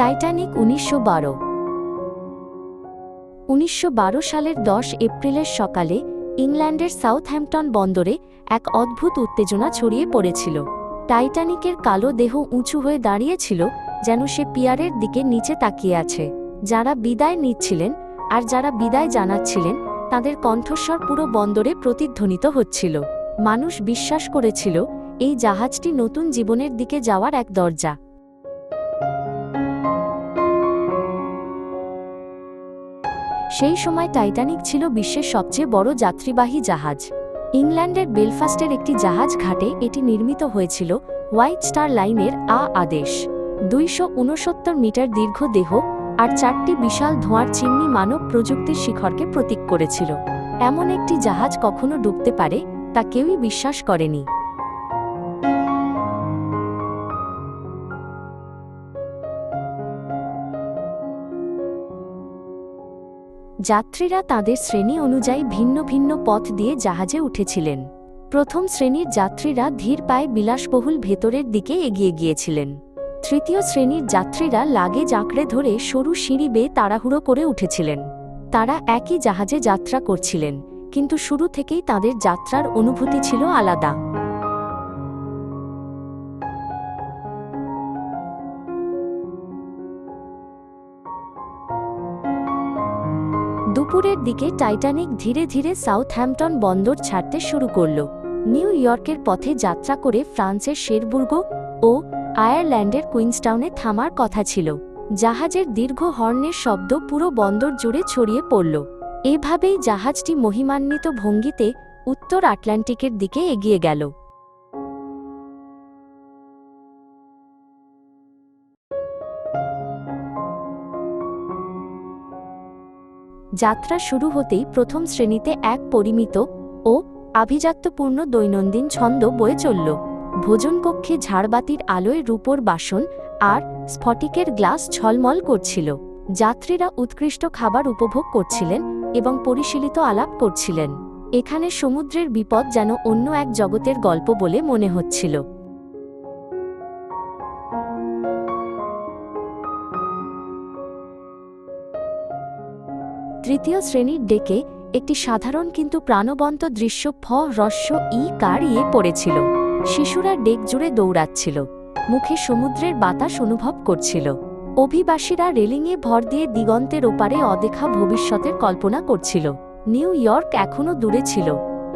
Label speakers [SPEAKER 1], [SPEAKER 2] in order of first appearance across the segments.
[SPEAKER 1] Titanic উনিশশো বারো। উনিশশো সালের দশ এপ্রিলের সকালে ইংল্যান্ডের সাউথহ্যাম্পটন বন্দরে এক অদ্ভুত উত্তেজনা ছড়িয়ে পড়েছিল। টাইটানিকের কালো দেহ উঁচু হয়ে দাঁড়িয়েছিল যেন সে পিয়ারের দিকে নিচে তাকিয়ে আছে। যারা বিদায় নিচ্ছিলেন আর যারা বিদায় জানাচ্ছিলেন, তাদের কণ্ঠস্বর পুরো বন্দরে প্রতিধ্বনিত হচ্ছিল। মানুষ বিশ্বাস করেছিল, এই জাহাজটি নতুন জীবনের দিকে যাওয়ার এক দরজা। সেই সময় টাইটানিক ছিল বিশ্বের সবচেয়ে বড় যাত্রীবাহী জাহাজ। ইংল্যান্ডের বেলফাস্টের একটি জাহাজ ঘাটে এটি নির্মিত হয়েছিল, হোয়াইট স্টার লাইনের আ আদেশ। দুইশো উনসত্তর মিটার দীর্ঘ দেহ আর চারটি বিশাল ধোঁয়ার চিমনি মানব প্রযুক্তির শিখরকে প্রতীক করেছিল। এমন একটি জাহাজ কখনো ডুবতে পারে, তা কেউই বিশ্বাস করেনি। যাত্রীরা তাদের শ্রেণি অনুযায়ী ভিন্ন ভিন্ন পথ দিয়ে জাহাজে উঠেছিলেন। প্রথম শ্রেণির যাত্রীরা ধীর পায়ে বিলাসবহুল ভেতরের দিকে এগিয়ে গিয়েছিলেন। তৃতীয় শ্রেণির যাত্রীরা লাগেজ আঁকড়ে ধরে সরু সিঁড়ি বেয়ে তাড়াহুড়ো করে উঠেছিলেন। তারা একই জাহাজে যাত্রা করছিলেন, কিন্তু শুরু থেকেই তাদের যাত্রার অনুভূতি ছিল আলাদা। দুপুরের দিকে টাইটানিক ধীরে ধীরে সাউথহ্যাম্পটন বন্দর ছাড়তে শুরু করল। নিউ ইয়র্কের পথে যাত্রা করে ফ্রান্সের শেরবুর্গ ও আয়ারল্যান্ডের কুইন্সটাউনে থামার কথা ছিল। জাহাজের দীর্ঘ হর্নের শব্দ পুরো বন্দর জুড়ে ছড়িয়ে পড়ল। এভাবেই জাহাজটি মহিমান্বিত ভঙ্গিতে উত্তর আটলান্টিকের দিকে এগিয়ে গেল। যাত্রা শুরু হতেই প্রথম শ্রেণীতে এক পরিমিত ও আভিজাত্যপূর্ণ দৈনন্দিন ছন্দ বয়ে চলল। ভোজনকক্ষে ঝাড়বাতির আলোয় রূপোর বাসন আর স্ফটিকের গ্লাস ঝলমল করছিল। যাত্রীরা উৎকৃষ্ট খাবার উপভোগ করছিলেন এবং পরিশীলিত আলাপ করছিলেন। এখানে সমুদ্রের বিপদ যেন অন্য এক জগতের গল্প বলে মনে হচ্ছিল। তৃতীয় শ্রেণির ডেকে একটি সাধারণ কিন্তু প্রাণবন্ত দৃশ্য ফ হ্রস্ব ই কার ইয়ে পড়েছিল। শিশুরা ডেক জুড়ে দৌড়াচ্ছিল। মুখে সমুদ্রের বাতাস অনুভব করছিল। অভিবাসীরা রেলিংয়ে ভর দিয়ে দিগন্তের ওপারে অদেখা ভবিষ্যতের কল্পনা করছিল। নিউ ইয়র্ক এখনও দূরে ছিল,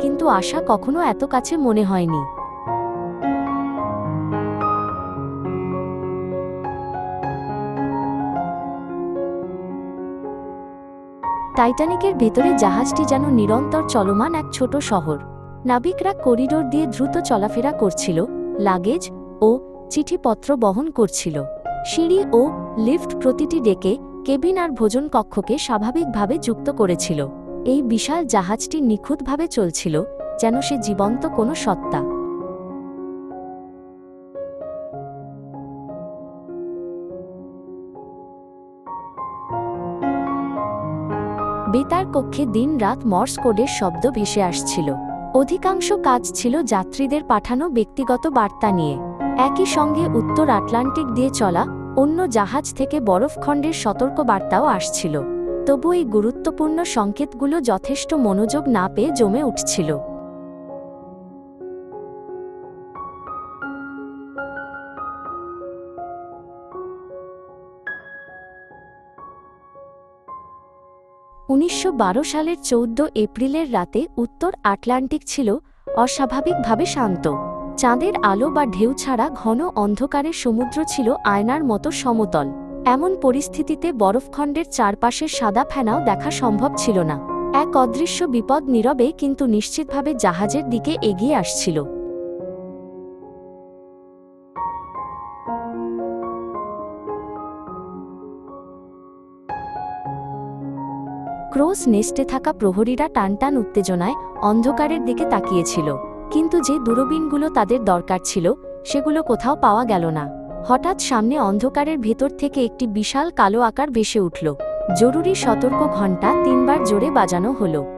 [SPEAKER 1] কিন্তু আশা কখনো এত কাছে মনে হয়নি। টাইটানিকের ভেতরে জাহাজটি যেন নিরন্তর চলমান এক ছোট শহর। নাবিকরা করিডোর দিয়ে দ্রুত চলাফেরা করছিল, লাগেজ ও চিঠিপত্র বহন করছিল। সিঁড়ি ও লিফট প্রতিটি ডেকে কেবিন আর ভোজন কক্ষকে স্বাভাবিকভাবে যুক্ত করেছিল। এই বিশাল জাহাজটি নিখুঁতভাবে চলছিল, যেন সে জীবন্ত কোনো সত্তা। বেতার কক্ষে দিন রাত মর্স কোডের শব্দ ভেসে আসছিল। অধিকাংশ কাজ ছিল যাত্রীদের পাঠানো ব্যক্তিগত বার্তা নিয়ে। একই সঙ্গে উত্তর আটলান্টিক দিয়ে চলা অন্য জাহাজ থেকে বরফখণ্ডের সতর্ক বার্তাও আসছিল। তবু এই গুরুত্বপূর্ণ সংকেতগুলো যথেষ্ট মনোযোগ না পেয়ে জমে উঠছিল। উনিশশো বারো সালের চৌদ্দ এপ্রিলের রাতে উত্তর আটলান্টিক ছিল অস্বাভাবিকভাবে শান্ত। চাঁদের আলো বা ঢেউ ছাড়া ঘন অন্ধকারের সমুদ্র ছিল আয়নার মতো সমতল। এমন পরিস্থিতিতে বরফখণ্ডের চারপাশের সাদা ফেনাও দেখা সম্ভব ছিল না। এক অদৃশ্য বিপদ নীরবে কিন্তু নিশ্চিতভাবে জাহাজের দিকে এগিয়ে আসছিল। ক্রোস নেস্টে থাকা প্রহরীরা টানটান উত্তেজনায় অন্ধকারের দিকে তাকিয়েছিল। কিন্তু যে দূরবীনগুলো তাদের দরকার ছিল, সেগুলো কোথাও পাওয়া গেল না। হঠাৎ সামনে অন্ধকারের ভেতর থেকে একটি বিশাল কালো আকার ভেসে উঠল। জরুরি সতর্ক ঘণ্টা তিনবার জোরে বাজানো হলো।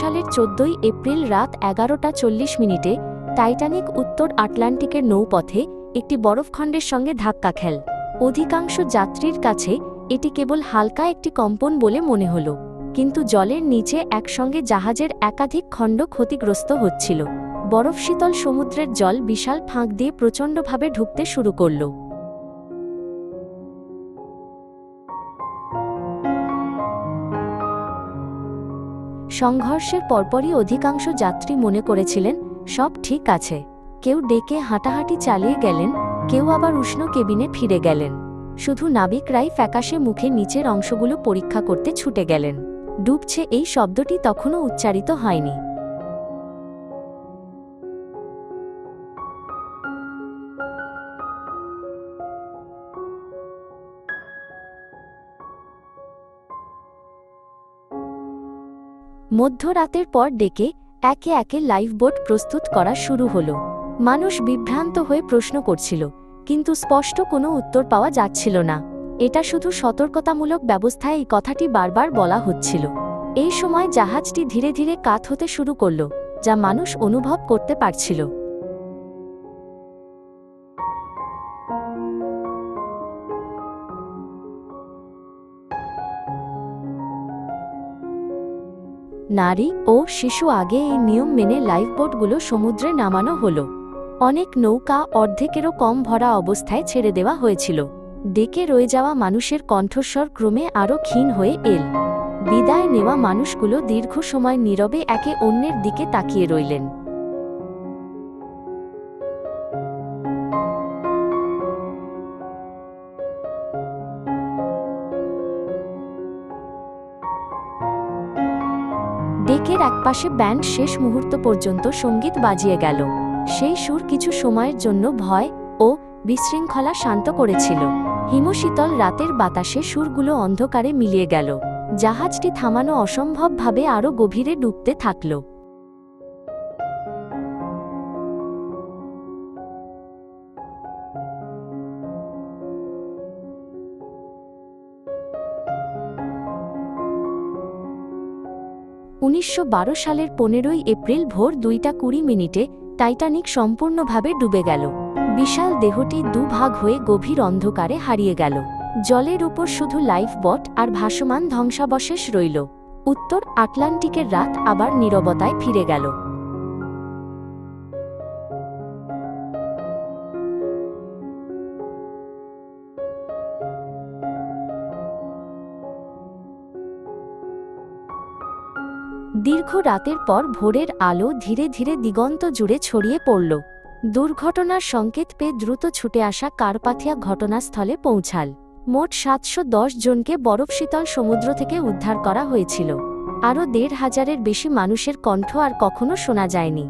[SPEAKER 1] সালের চোদ্দই এপ্রিল রাত এগারোটা চল্লিশ মিনিটে টাইটানিক উত্তর আটলান্টিকের নৌপথে একটি বরফখণ্ডের সঙ্গে ধাক্কা খেল। অধিকাংশ যাত্রীর কাছে এটি কেবল হালকা একটি কম্পন বলে মনে হল, কিন্তু জলের নিচে একসঙ্গে জাহাজের একাধিক খণ্ড ক্ষতিগ্রস্ত হচ্ছিল। বরফ শীতল সমুদ্রের জল বিশাল ফাঁক দিয়ে প্রচণ্ডভাবে ঢুকতে শুরু করল। সংঘর্ষের পরপরই অধিকাংশ যাত্রী মনে করেছিলেন, সব ঠিক আছে। কেউ ডেকে হাঁটাহাঁটি চালিয়ে গেলেন, কেউ আবার উষ্ণ কেবিনে ফিরে গেলেন। শুধু নাবিকরাই ফ্যাকাশে মুখে নিচের অংশগুলো পরীক্ষা করতে ছুটে গেলেন। ডুবছে এই শব্দটি তখনও উচ্চারিত হয়নি। মধ্যরাতের পর ডেকে একে একে লাইফবোট প্রস্তুত করা শুরু হল। মানুষ বিভ্রান্ত হয়ে প্রশ্ন করছিল, কিন্তু স্পষ্ট কোনো উত্তর পাওয়া যাচ্ছিল না। এটা শুধু সতর্কতামূলক ব্যবস্থায় এই কথাটি বারবার বলা হচ্ছিল। এই সময় জাহাজটি ধীরে ধীরে কাত হতে শুরু করল, যা মানুষ অনুভব করতে পারছিল। নারী ও শিশু আগে এই নিয়ম মেনে লাইফবোটগুলো সমুদ্রে নামানো হলো। অনেক নৌকা অর্ধেকেরও কম ভরা অবস্থায় ছেড়ে দেওয়া হয়েছিল। ডেকে রয়ে যাওয়া মানুষের কণ্ঠস্বর ক্রমে আরও ক্ষীণ হয়ে এল। বিদায় নেওয়া মানুষগুলো দীর্ঘ সময় নীরবে একে অন্যের দিকে তাকিয়ে রইলেন। ডেকের একপাশে ব্যান্ড শেষ মুহূর্ত পর্যন্ত সংগীত বাজিয়ে গেল। সেই সুর কিছু সময়ের জন্য ভয় ও বিশৃঙ্খলা শান্ত করেছিল। হিমশীতল রাতের বাতাসে সুরগুলো অন্ধকারে মিলিয়ে গেল। জাহাজটি থামানো অসম্ভবভাবে আরও গভীরে ডুবতে থাকল। উনিশশো বারো সালের পনেরোই এপ্রিল ভোর দুইটা কুড়ি মিনিটে টাইটানিক সম্পূর্ণভাবে ডুবে গেল। বিশাল দেহটি দুভাগ হয়ে গভীর অন্ধকারে হারিয়ে গেল। জলের উপর শুধু লাইফ বট আর ভাসমান ধ্বংসাবশেষ রইল। উত্তর আটলান্টিকের রাত আবার নীরবতায় ফিরে গেল। দীর্ঘ রাতের পর ভোরের আলো ধীরে ধীরে দিগন্ত জুড়ে ছড়িয়ে পড়ল। দুর্ঘটনার সংকেত পেয়ে দ্রুত ছুটে আসা কারপাথিয়া ঘটনাস্থলে পৌঁছাল। মোট সাতশো দশ জনকে বরফ শীতল সমুদ্র থেকে উদ্ধার করা হয়েছিল। আরও দেড় হাজারের বেশি মানুষের কণ্ঠ আর কখনো শোনা যায়নি।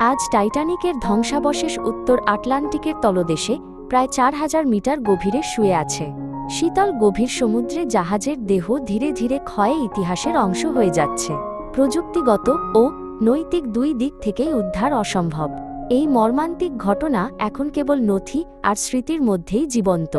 [SPEAKER 1] আজ টাইটানিকের ধ্বংসাবশেষ উত্তর আটলান্টিকের তলদেশে প্রায় চার হাজার মিটার গভীরে শুয়ে আছে। শীতল গভীর সমুদ্রে জাহাজের দেহ ধীরে ধীরে ক্ষয়ে ইতিহাসের অংশ হয়ে যাচ্ছে। প্রযুক্তিগত ও নৈতিক দুই দিক থেকেই উদ্ধার অসম্ভব। এই মর্মান্তিক ঘটনা এখন কেবল নথি আর স্মৃতির মধ্যেই জীবন্ত।